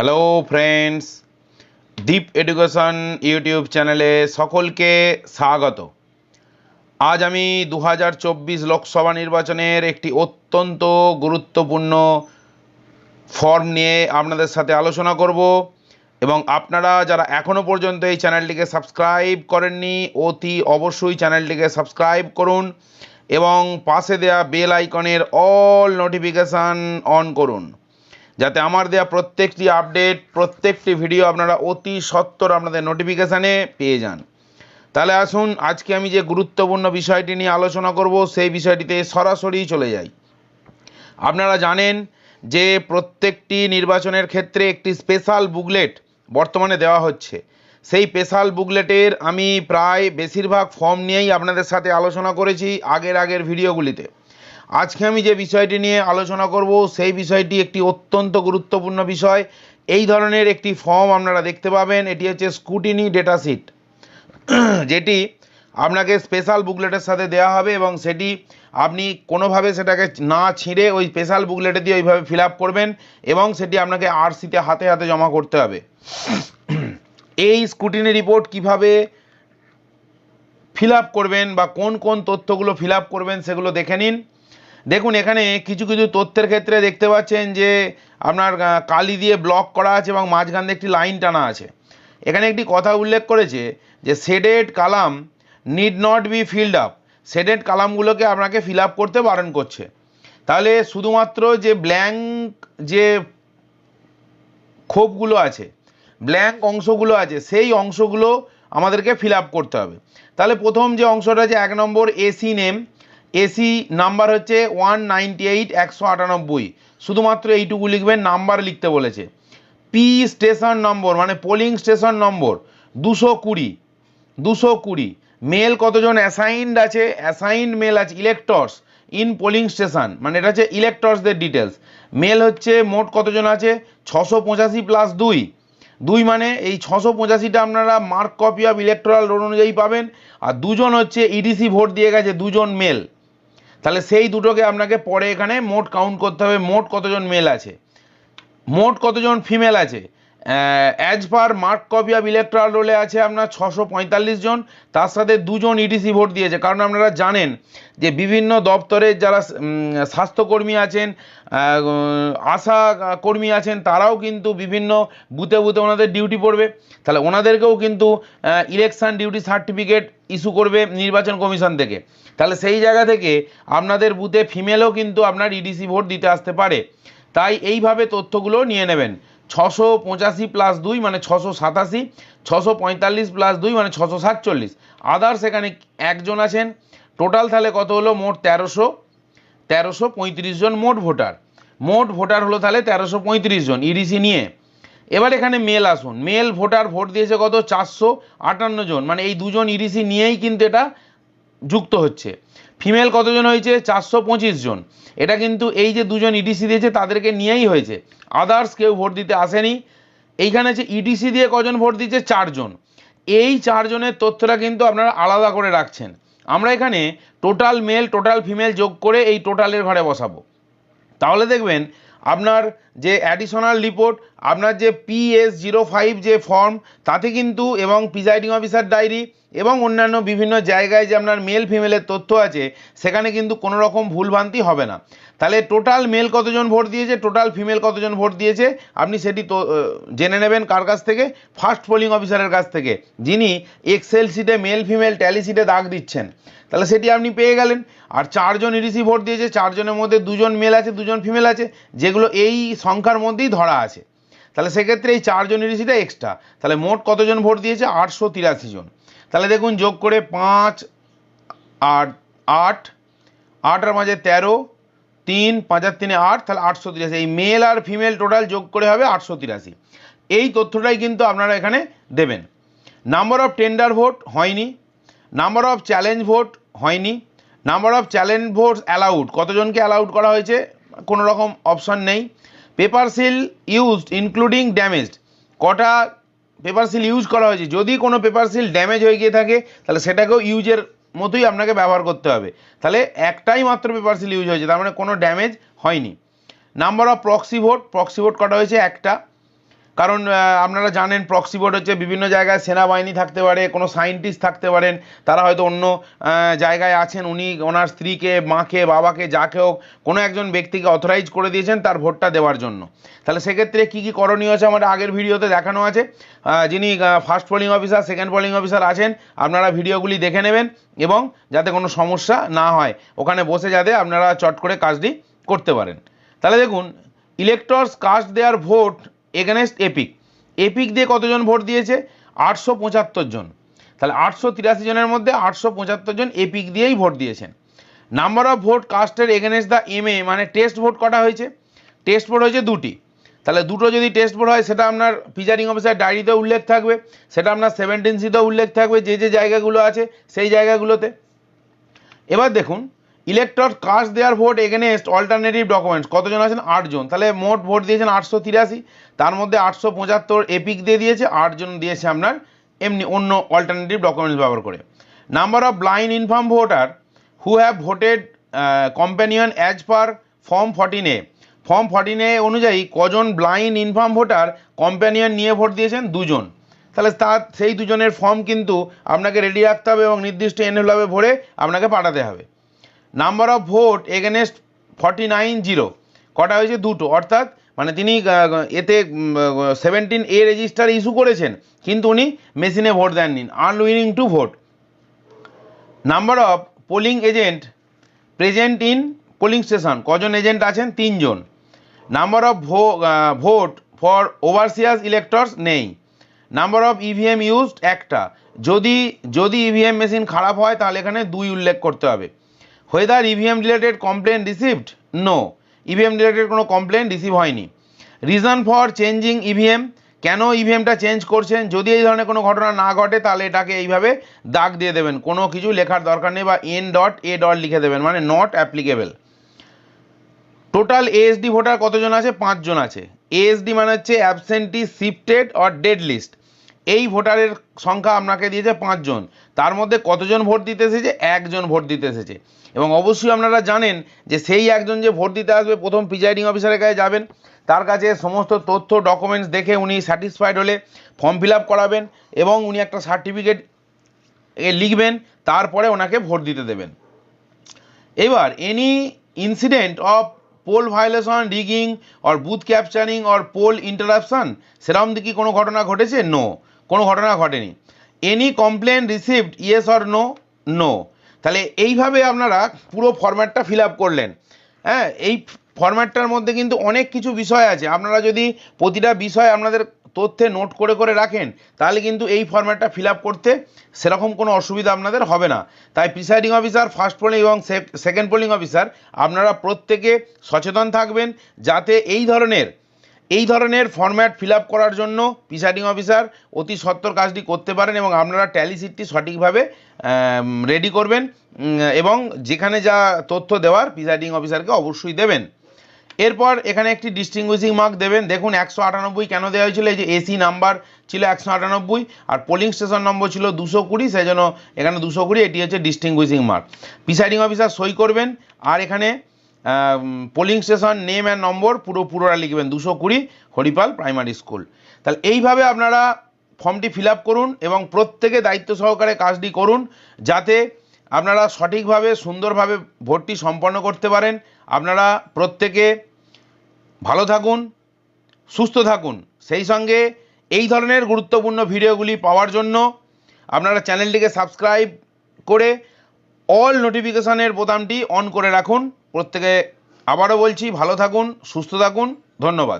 Hello friends Deep education YouTube চ্যানেলে সকলকে স্বাগত। আজ আমি দু হাজার চব্বিশ লোকসভা নির্বাচনের একটি অত্যন্ত গুরুত্বপূর্ণ ফর্ম নিয়ে আপনাদের সাথে আলোচনা করব এবং আপনারা যারা এখনও পর্যন্ত এই চ্যানেলটিকে সাবস্ক্রাইব করেননি, অতি অবশ্যই চ্যানেলটিকে সাবস্ক্রাইব করুন এবং পাশে দেওয়া বেল আইকনের অল নোটিফিকেশান অন করুন। যাতে আমার দেওয়া প্রত্যেকটি আপডেট, প্রত্যেকটি ভিডিও আপনারা অতি সত্বর আপনাদের নোটিফিকেশানে পেয়ে যান। তাহলে আসুন, আজকে আমি যে গুরুত্বপূর্ণ বিষয়টি নিয়ে আলোচনা করব, সেই বিষয়টিতে সরাসরি চলে যাই। আপনারা জানেন যে প্রত্যেকটি নির্বাচনের ক্ষেত্রে একটি স্পেশাল বুকলেট বর্তমানে দেওয়া হচ্ছে। সেই স্পেশাল বুকলেটের আমি প্রায় বেশিরভাগ ফর্ম নিয়েই আপনাদের সাথে আলোচনা করেছি আগের আগের ভিডিওগুলিতে। আজকে আমি যে বিষয়টি নিয়ে আলোচনা করব, সেই বিষয়টি একটি অত্যন্ত গুরুত্বপূর্ণ বিষয়। এই ধরনের একটি ফর্ম আপনারা দেখতে পাবেন, এটি হচ্ছে স্কুটিনি ডেটা শিট। যেটি আপনাকে স্পেশাল বুকলেটের সাথে দেওয়া হবে এবং সেটি আপনি কোনোভাবে সেটাকে না ছিঁড়ে ওই স্পেশাল বুকলেটে দিয়ে ওইভাবে ফিল করবেন এবং সেটি আপনাকে আরসিতে হাতে হাতে জমা করতে হবে। এই স্কুটিনি রিপোর্ট কীভাবে ফিল করবেন বা কোন কোন তথ্যগুলো ফিল করবেন সেগুলো দেখে নিন। দেখুন, এখানে কিছু কিছু তথ্যের ক্ষেত্রে দেখতে পাচ্ছেন যে আপনার কালি দিয়ে ব্লক করা আছে এবং মাঝখান দিয়ে একটি লাইন টানা আছে। এখানে একটি কথা উল্লেখ করেছে যে shaded column need not be filled up shaded কালামগুলোকে আপনাকে ফিল আপ করতে বারণ করছে। তাহলে শুধুমাত্র যে ব্ল্যাঙ্ক যে ক্ষোভগুলো আছে ব্ল্যাঙ্ক অংশগুলো আছে, সেই অংশগুলো আমাদেরকে ফিল আপ করতে হবে। তাহলে প্রথম যে অংশটা আছে এক number AC name AC number হচ্ছে ওয়ান নাইনটি এইট একশো আটানব্বই। শুধুমাত্র এইটুকু লিখবেন, নাম্বার লিখতে বলেছে। পি স্টেশন নম্বর মানে পোলিং স্টেশন নম্বর, দুশো কুড়ি দুশো কুড়ি। মেল কতজন অ্যাসাইন্ড আছে? অ্যাসাইন্ড মেল আছে ইলেক্টর্স ইন পোলিং স্টেশন মানে এটা হচ্ছে ইলেক্টর্সদের ডিটেলস। মেল হচ্ছে মোট কতজন আছে? ছশো পঁচাশি প্লাস দুই। দুই মানে এই ছশো পঁচাশিটা আপনারা mark copy of electoral roll অনুযায়ী পাবেন। আর দুজন হচ্ছে ইডিসি ভোট দিয়ে গেছে, দুজন মেল। তাহলে সেই দুটোকে আপনাকে পরে এখানে মোট কাউন্ট করতে হবে, মোট কতজন মেল আছে? মোট কতজন ফিমেল আছে? As per mark copy of electoral রোলে আছে আপনার ছশো জন, তার সাথে দুজন ইডিসি ভোট দিয়েছে। কারণ আপনারা জানেন যে বিভিন্ন দপ্তরের যারা স্বাস্থ্যকর্মী আছেন আশা কর্মী আছেন, তারাও কিন্তু বিভিন্ন বুথে বুথে ওনাদের ডিউটি পড়বে। তাহলে ওনাদেরকেও কিন্তু ইলেকশন ডিউটি সার্টিফিকেট ইস্যু করবে নির্বাচন কমিশন থেকে। তাহলে সেই জায়গা থেকে আপনাদের বুথে ফিমেলও কিন্তু আপনার ইডিসি ভোট দিতে আসতে পারে। তাই এইভাবে তথ্যগুলো নিয়ে নেবেন। ছশো পঁচাশি প্লাস দুই মানে ছশো সাতাশি, ছশো পঁয়তাল্লিশ প্লাস দুই মানে ছশো সাতচল্লিশ। আদার্স এখানে একজন আছেন। টোটাল তাহলে কত হলো? মোট তেরোশো। তেরোশো পঁয়ত্রিশ জন মোট ভোটার। মোট ভোটার হলো তাহলে তেরোশো পঁয়ত্রিশ জন ইডিসি নিয়ে। এবার এখানে মেল আসুন। মেল ভোটার ভোট দিয়েছে কত? চারশো আটান্ন জন। মানে এই দুজন ইডিসি নিয়েই কিন্তু এটা যুক্ত হচ্ছে। ফিমেল কতজন হয়েছে? চারশো পঁচিশ জন। এটা কিন্তু এই যে দুজন ইডিসি দিয়েছে, তাদেরকে নিয়েই হয়েছে। আদার্স কেউ ভোট দিতে আসেনি। এইখানে হচ্ছে ইডিসি দিয়ে কজন ভোট দিচ্ছে? চারজন। এই চারজনের তথ্যটা কিন্তু আপনারা আলাদা করে রাখছেন। আমরা এখানে টোটাল মেল, টোটাল ফিমেল যোগ করে এই টোটালের ঘরে বসাবো। তাহলে দেখবেন আপনার যে অ্যাডিশনাল রিপোর্ট আপনার যে পিএস জিরো ফাইভ যে ফর্ম তাতে কিন্তু এবং প্রিজাইডিং অফিসার ডায়েরি এবং অন্যান্য বিভিন্ন জায়গায় যে আপনার মেল ফিমেলের তথ্য আছে, সেখানে কিন্তু কোনো রকম ভুলভ্রান্তি হবে না। তাহলে টোটাল মেল কতজন ভোট দিয়েছে টোটাল ফিমেল কতজন ভোট দিয়েছে, আপনি সেটি তো জেনে নেবেন কার কাছ থেকে? ফার্স্ট পোলিং অফিসারের কাছ থেকে, যিনি এক্সেল সিটে মেল ফিমেল ট্যালি সিটে দাগ দিচ্ছেন। তাহলে সেটি আপনি পেয়ে গেলেন। আর চারজন ইডিসি ভোট দিয়েছে, চারজনের মধ্যে দুজন মেল আছে, দুজন ফিমেল আছে, যেগুলো এই সংখ্যার মধ্যেই ধরা আছে। তাহলে সেক্ষেত্রে এই চারজন ইডিসিটা এক্সট্রা তাহলে মোট কতজন ভোট দিয়েছে? আটশো তিরাশি জন। তাহলে দেখুন, যোগ করে পাঁচ আট আট আট আর মাঝে তেরো, তিন, পাঁচ পাঁচার তিনে আট, তাহলে আটশো তিরাশি। এই মেল আর ফিমেল টোটাল যোগ করে হবে আটশো তিরাশি। এই তথ্যটাই কিন্তু আপনারা এখানে দেবেন। নাম্বার অফ টেন্ডার ভোট হয়নি। নাম্বার অফ চ্যালেঞ্জ ভোট হয়নি। Number of challenge vote allowed কতজনকে অ্যালাউড করা হয়েছে? কোনো রকম অপশন নেই। Paper seal used, including damaged. কটা পেপার সিল ইউজ করা হয়েছে? যদি কোনো পেপার সিল ড্যামেজ হয়ে গিয়ে থাকে, তাহলে সেটাকেও ইউজের মতোই আপনাকে ব্যবহার করতে হবে। তাহলে একটাই মাত্র পেপার সিল ইউজ হয়েছে, তার মানে কোনো ড্যামেজ হয়নি। Number of proxy vote proxy vote কটা হয়েছে? একটা। কারণ আপনারা জানেন প্রক্সি ভোট হচ্ছে বিভিন্ন জায়গায় সেনাবাহিনী থাকতে পারে, কোনো সায়েন্টিস্ট থাকতে পারেন, তারা হয়তো অন্য জায়গায় আছেন, উনি ওনার স্ত্রীকে, মাকে, বাবাকে, যাকে হোক, কোনো একজন ব্যক্তিকে অথরাইজ করে দিয়েছেন তার ভোটটা দেওয়ার জন্য। তাহলে সেক্ষেত্রে কী কী করণীয় আছে আমার আগের ভিডিওতে দেখানো আছে? যিনি first polling officer second polling officer আছেন, আপনারা ভিডিওগুলি দেখে নেবেন এবং যাতে কোনো সমস্যা না হয়, ওখানে বসে যাতে আপনারা চট করে কাজটি করতে পারেন। তাহলে দেখুন electors cast their vote against EPIC EPIC দিয়ে কতজন ভোট দিয়েছে? আটশো পঁচাত্তর জন। তাহলে আটশো তিরাশি জনের মধ্যে আটশো পঁচাত্তর জন এপিক দিয়েই ভোট দিয়েছেন। নাম্বার অফ ভোট কাস্টের এগেনেস্ট দ্য এম এ মানে টেস্ট ভোট কটা হয়েছে? টেস্ট ভোট হয়েছে দুটি। তাহলে দুটো যদি টেস্ট ভোট হয়, সেটা আপনার প্রিজাইডিং অফিসার ডায়েরিতে উল্লেখ থাকবে, সেটা আপনার সেভেন্টিন সিতেও উল্লেখ থাকবে, যে যে জায়গাগুলো আছে, সেই জায়গাগুলোতে। এবার দেখুন elector cast their vote against alternative documents কতজন আছেন? আটজন। তাহলে মোট ভোট দিয়েছেন আটশো তিরাশি। তার মধ্যে আটশো পঁচাত্তর এপিক দিয়ে দিয়েছে, আটজন দিয়েছে আপনার এমনি অন্য অল্টারনেটিভ ডকুমেন্টস ব্যবহার করে। Number of blind infirm voter who have voted companion as per form fourteen A form fourteen A অনুযায়ী কজন ব্লাইন্ড ইনফার্ম ভোটার কম্প্যানিয়ন নিয়ে ভোট দিয়েছেন? দুজন। তাহলে তার সেই দুজনের ফর্ম কিন্তু আপনাকে রেডি রাখতে হবে এবং নির্দিষ্ট এনভেলপে ভরে আপনাকে পাঠাতে হবে। Number of vote against forty nine zero কটা হয়েছে? দুটো। অর্থাৎ মানে তিনি এতে সেভেন্টিন এ রেজিস্টার ইস্যু করেছেন, কিন্তু উনি মেশিনে ভোট দেননি আনউইনিং to vote number of polling agent present in polling station কজন এজেন্ট আছেন? তিনজন। Number of vote for overseas electors নেই। নাম্বার অফ ইভিএম ইউজড একটা। যদি যদি ইভিএম মেশিন খারাপ হয়, তাহলে এখানে দুই উল্লেখ করতে হবে। Whether EVM related complain received no EVM related কোনো কমপ্লেন রিসিভ হয়নি। রিজন ফর চেঞ্জিং ইভিএম কেন ইভিএমটা চেঞ্জ করছেন? যদি এই ধরনের কোনো ঘটনা না ঘটে, তাহলে এটাকে এইভাবে দাগ দিয়ে দেবেন। কোনো কিছু লেখার দরকার নেই বা এন ডট এ ডট লিখে দেবেন মানে not applicable total ASD voter কতজন আছে? পাঁচজন আছে। এএসডি মানে হচ্ছে absentee shifted or dead list এই ভোটারের সংখ্যা আপনাকে দিয়েছে পাঁচজন। তার মধ্যে কতজন ভোট দিতে এসেছে? একজন ভোট দিতে এসেছে। এবং অবশ্যই আপনারা জানেন যে সেই একজন যে ভোট দিতে আসবে, প্রথম প্রিজাইডিং অফিসারের কাছে যাবেন। তার কাছে সমস্ত তথ্য ডকুমেন্টস দেখে উনি স্যাটিসফাইড হলে ফর্ম ফিল করাবেন এবং উনি একটা সার্টিফিকেট লিখবেন, তারপরে ওনাকে ভোট দিতে দেবেন। এবার any incident of poll violation rigging or booth capturing or poll interruption সেরকম কি কোনো ঘটনা ঘটেছে? নো কোনো ঘটনা ঘটেনি। Any complain received yes or no no তাহলে এইভাবে আপনারা পুরো ফরম্যাটটা ফিল আপ করলেন। হ্যাঁ এই ফরম্যাটটার মধ্যে কিন্তু অনেক কিছু বিষয় আছে। আপনারা যদি প্রতিটা বিষয় আপনাদের তথ্যে নোট করে করে রাখেন, তাহলে কিন্তু এই ফরম্যাটটা ফিল করতে সেরকম কোনো অসুবিধা আপনাদের হবে না। তাই প্রিসাইডিং অফিসার ফার্স্ট পোলিং এবং সেকেন্ড পোলিং অফিসার আপনারা প্রত্যেকে সচেতন থাকবেন যাতে এই ধরনের এই ধরনের ফরম্যাট ফিল করার জন্য প্রিসাইডিং অফিসার অতি সত্বর কাজটি করতে পারেন এবং আপনারা ট্যালি সিটটি সঠিকভাবে রেডি করবেন এবং যেখানে যা তথ্য দেওয়ার প্রিসাইডিং অফিসারকে অবশ্যই দেবেন। এরপর এখানে একটি ডিস্টিংগুইশিং মার্ক দেবেন। দেখুন, একশো আটানব্বই কেন দেওয়া হয়েছিল? এই যে এসি নাম্বার ছিল একশো আটানব্বই, আর পোলিং স্টেশন নম্বর ছিল দুশো কুড়ি সেই জন্য এখানে দুশো কুড়ি, এটি হচ্ছে ডিস্টিংগুইশিং মার্ক প্রিসাইডিং অফিসার সই করবেন, আর এখানে polling station name and number পুরো পুরোটা লিখবেন, দুশো কুড়ি, হরিপাল প্রাইমারি স্কুল তাহলে এইভাবে আপনারা ফর্মটি ফিল করুন এবং প্রত্যেকে দায়িত্ব সহকারে কাজটি করুন যাতে আপনারা সঠিকভাবে, সুন্দরভাবে ভোটটি সম্পন্ন করতে পারেন। আপনারা প্রত্যেকে ভালো থাকুন, সুস্থ থাকুন। সেই সঙ্গে এই ধরনের গুরুত্বপূর্ণ ভিডিওগুলি পাওয়ার জন্য আপনারা চ্যানেলটিকে সাবস্ক্রাইব করে অল নোটিফিকেশনের বোতামটি অন করে রাখুন। প্রত্যেকে আবারও বলছি ভালো থাকুন সুস্থ থাকুন ধন্যবাদ।